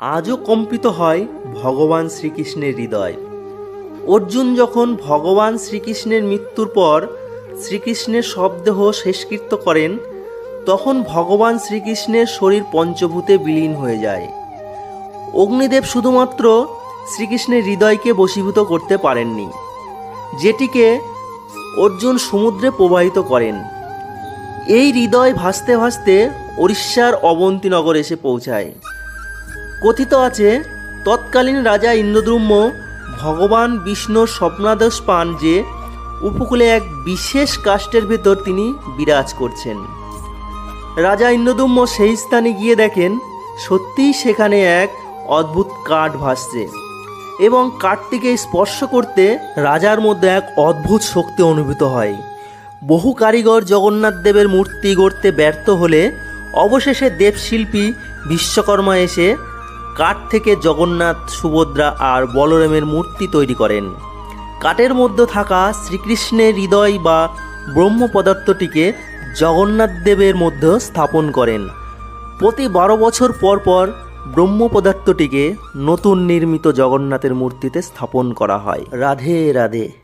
আজও কম্পিত হয় ভগবান শ্রীকৃষ্ণের হৃদয়। অর্জুন যখন ভগবান শ্রীকৃষ্ণের মৃত্যুর পর শ্রীকৃষ্ণের শবদেহ শেষকৃত্য করেন, তখন ভগবান শ্রীকৃষ্ণের শরীর পঞ্চভূতে বিলীন হয়ে যায়। অগ্নিদেব শুধুমাত্র শ্রীকৃষ্ণের হৃদয়কে বশীভূত করতে পারেননি, যেটিকে অর্জুন সমুদ্রে প্রবাহিত করেন। এই হৃদয় ভাসতে ভাসতে উড়িষ্যার অবন্তীনগর এসে পৌঁছায়। কথিত আছে, তৎকালীন রাজা ইন্দ্রদ্রুম্য ভগবান বিষ্ণুর স্বপ্নাদেশ পান যে, উপকূলে এক বিশেষ কাষ্টের ভেতর তিনি বিরাজ করছেন। রাজা ইন্দ্রদুম্ম সেই স্থানে গিয়ে দেখেন, সত্যিই সেখানে এক অদ্ভুত কাঠ ভাসছে এবং কাঠটিকে স্পর্শ করতে রাজার মধ্যে এক অদ্ভুত শক্তি অনুভূত হয়। বহু কারিগর জগন্নাথ দেবের মূর্তি গড়তে ব্যর্থ হলে অবশেষে দেবশিল্পী বিশ্বকর্মা এসে কাঠ থেকে জগন্নাথ, সুভদ্রা আর বলরামের মূর্তি তৈরি করেন। কাঠের মধ্যে থাকা শ্রীকৃষ্ণের হৃদয় বা ব্রহ্ম পদার্থটিকে জগন্নাথ দেবের মধ্যে স্থাপন করেন। প্রতি বারো বছর পর পর ব্রহ্ম পদার্থটিকে নতুন নির্মিত জগন্নাথের মূর্তিতে স্থাপন করা হয়। রাধে রাধে।